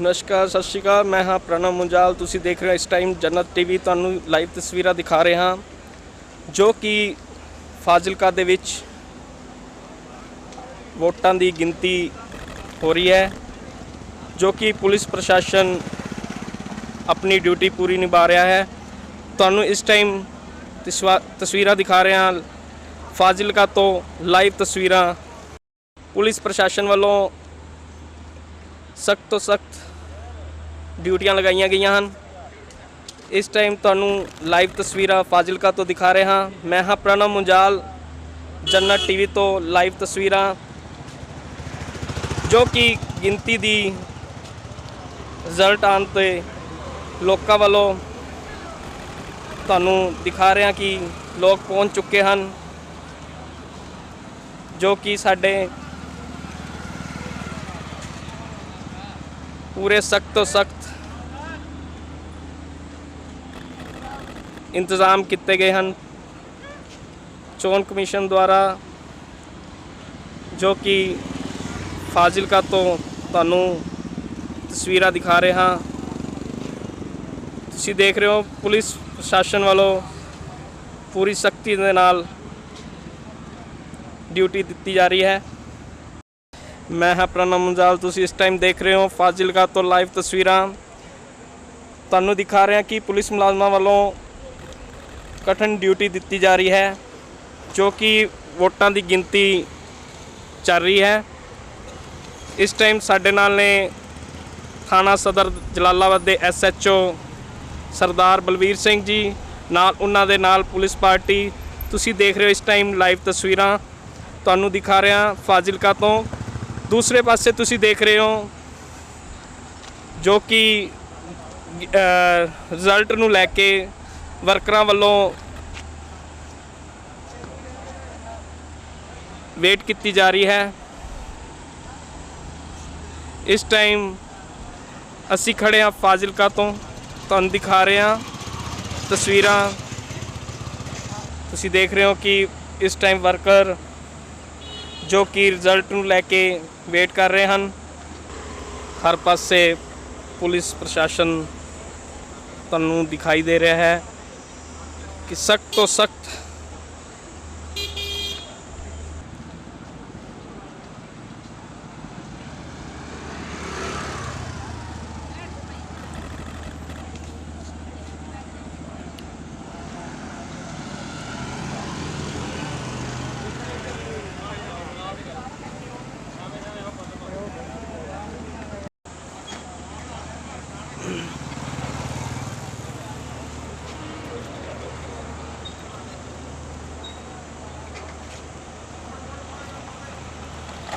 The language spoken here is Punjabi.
ਨਮਸਕਾਰ, ਸਤਿ ਸ਼੍ਰੀ ਅਕਾਲ। ਮੈਂ ਹਾਂ ਪ੍ਰਣਵ ਮੁੰਜਾਲ। ਤੁਸੀਂ ਦੇਖ ਰਹੇ ਹੋ ਇਸ ਟਾਈਮ ਜੰਨਤ ਟੀਵੀ। ਤੁਹਾਨੂੰ ਲਾਈਵ ਤਸਵੀਰਾਂ ਦਿਖਾ ਰਹੇ ਹਾਂ, ਜੋ ਕਿ ਫਾਜ਼ਿਲਕਾ ਦੇ ਵਿੱਚ ਵੋਟਾਂ ਦੀ ਗਿਣਤੀ ਹੋ ਰਹੀ ਹੈ, ਜੋ ਕਿ ਪੁਲਿਸ ਪ੍ਰਸ਼ਾਸਨ ਆਪਣੀ ਡਿਊਟੀ ਪੂਰੀ ਨਿਭਾ ਰਿਹਾ ਹੈ। ਤੁਹਾਨੂੰ ਇਸ ਟਾਈਮ ਤਸਵਾ- ਤਸਵੀਰਾਂ ਦਿਖਾ ਰਹੇ ਹਾਂ। ਫਾਜ਼ਿਲਕਾ ਤੋਂ ਲਾਈਵ ਤਸਵੀਰਾਂ ਪੁਲਿਸ ਪ੍ਰਸ਼ਾਸਨ ਵੱਲੋਂ ਸਖਤ ਤੋਂ ਸਖਤ ਡਿਊਟੀਆਂ ਲਗਾਈਆਂ ਗਈਆਂ ਹਨ। ਇਸ ਟਾਈਮ ਤੁਹਾਨੂੰ ਲਾਈਵ ਤਸਵੀਰਾਂ ਫਾਜ਼ਿਲਕਾ ਤੋਂ ਦਿਖਾ ਰਿਹਾ ਹਾਂ। ਮੈਂ ਹਾਂ ਪ੍ਰਣਵ ਮੁੰਜਾਲ ਜੰਨਤ ਟੀਵੀ ਤੋਂ ਲਾਈਵ ਤਸਵੀਰਾਂ, ਜੋ ਕਿ ਗਿਣਤੀ ਦੀ ਰਿਜ਼ਲਟ ਆਉਣ ਤੇ ਲੋਕਾਂ ਵੱਲੋਂ ਤੁਹਾਨੂੰ ਦਿਖਾ ਰਿਹਾ ਕਿ ਲੋਕ ਪਹੁੰਚ ਚੁੱਕੇ ਹਨ, ਜੋ ਕਿ ਸਾਡੇ ਪੂਰੇ ਸਖਤ ਤੋਂ ਸਖਤ ਇੰਤਜ਼ਾਮ ਕੀਤੇ ਗਏ ਹਨ ਚੋਣ ਕਮਿਸ਼ਨ ਦੁਆਰਾ ਜੋ ਕਿ ਫਾਜ਼ਿਲਕਾ ਤੋਂ ਤੁਹਾਨੂੰ ਤਸਵੀਰਾਂ ਦਿਖਾ ਰਹੇ ਹਾਂ ਤੁਸੀਂ ਦੇਖ ਰਹੇ ਹੋ ਪੁਲਿਸ ਪ੍ਰਸ਼ਾਸਨ ਵੱਲੋਂ ਪੂਰੀ ਸਖਤੀ ਦੇ ਨਾਲ ਡਿਊਟੀ ਦਿੱਤੀ ਜਾ ਰਹੀ ਹੈ ਮੈਂ ਹਾਂ ਪ੍ਰਣਵ ਮੁੰਜਾਲ, ਤੁਸੀਂ ਇਸ ਟਾਈਮ ਦੇਖ ਰਹੇ ਹੋ ਫਾਜ਼ਿਲਕਾ ਤੋਂ ਲਾਈਵ ਤਸਵੀਰਾਂ। ਤੁਹਾਨੂੰ ਦਿਖਾ ਰਹੇ ਹਾਂ ਕਿ ਪੁਲਿਸ ਮੁਲਾਜ਼ਮਾਂ ਵੱਲੋਂ ਕਠਨ ਡਿਊਟੀ ਦਿੱਤੀ ਜਾ ਰਹੀ ਹੈ, ਜੋ ਕਿ ਵੋਟਾਂ ਦੀ ਗਿਣਤੀ ਚੱਲ ਰਹੀ ਹੈ। ਇਸ ਟਾਈਮ ਸਾਡੇ ਨਾਲ ਨੇ ਥਾਣਾ ਸਦਰ ਜਲਾਲਾਬਾਦ ਦੇ ਐਸਐਚਓ ਸਰਦਾਰ ਬਲਵੀਰ ਸਿੰਘ ਜੀ, ਨਾਲ ਉਹਨਾਂ ਦੇ ਨਾਲ ਪੁਲਿਸ ਪਾਰਟੀ। ਤੁਸੀਂ ਦੇਖ ਰਹੇ ਹੋ ਇਸ ਟਾਈਮ ਲਾਈਵ ਤਸਵੀਰਾਂ। ਤੁਹਾਨੂੰ ਦਿਖਾ ਰਿਹਾ ਫਾਜ਼ਿਲਕਾ ਤੋਂ ਦੂਸਰੇ ਪਾਸੇ ਤੁਸੀਂ ਦੇਖ ਰਹੇ ਹੋ ਜੋ ਕਿ ਰਿਜ਼ਲਟ ਨੂੰ ਲੈ ਕੇ ਵਰਕਰਾਂ ਵੱਲੋਂ ਵੇਟ ਕੀਤੀ ਜਾ ਰਹੀ ਹੈ। ਇਸ ਟਾਈਮ ਅਸੀਂ ਖੜੇ ਹਾਂ ਫਾਜ਼ਿਲਕਾ ਤੋਂ। ਤੁਹਾਨੂੰ ਦਿਖਾ ਰਹੇ ਹਾਂ ਤਸਵੀਰਾਂ। ਤੁਸੀਂ ਦੇਖ ਰਹੇ ਹੋ ਕਿ ਇਸ ਟਾਈਮ ਵਰਕਰ ਜੋ ਕਿ ਰਿਜ਼ਲਟ ਨੂੰ ਲੈ ਕੇ ਵੇਟ ਕਰ ਰਹੇ ਹਨ ਹਰ ਪਾਸੇ ਪੁਲਿਸ ਪ੍ਰਸ਼ਾਸਨ ਤੁਹਾਨੂੰ ਦਿਖਾਈ ਦੇ ਰਿਹਾ ਹੈ ਕਿ ਸਖਤ ਤੋਂ ਸਖਤ Mm-hmm.